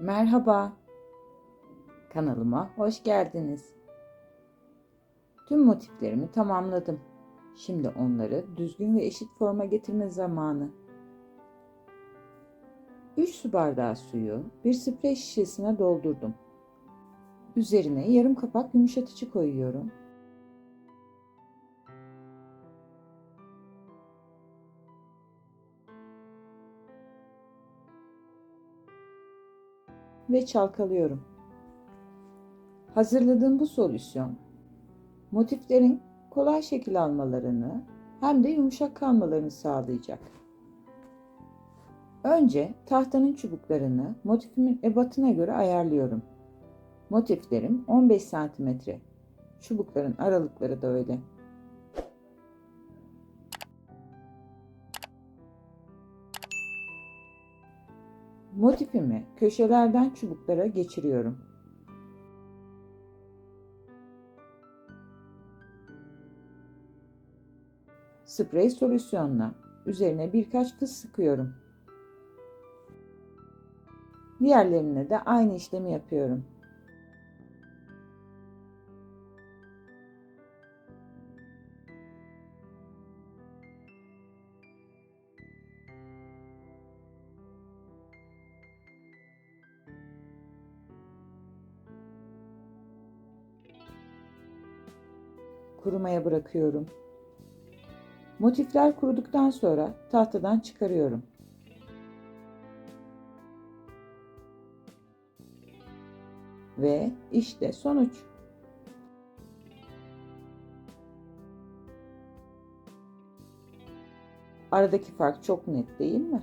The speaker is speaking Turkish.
Merhaba. Kanalıma hoş geldiniz. Tüm motiflerimi tamamladım. Şimdi onları düzgün ve eşit forma getirme zamanı. 3 su bardağı suyu bir sprey şişesine doldurdum. Üzerine yarım kapak yumuşatıcı koyuyorum. Ve çalkalıyorum. Hazırladığım bu solüsyon motiflerin kolay şekil almalarını hem de yumuşak kalmalarını sağlayacak. Önce tahtanın çubuklarını motifimin ebatına göre ayarlıyorum. Motiflerim 15 cm. Çubukların aralıkları da öyle. Motifimi köşelerden çubuklara geçiriyorum. Sprey solüsyonla üzerine birkaç fıs sıkıyorum. Diğerlerine de aynı işlemi yapıyorum. Kurumaya bırakıyorum. Motifler kuruduktan sonra tahtadan çıkarıyorum. Ve işte sonuç. Aradaki fark çok net değil mi?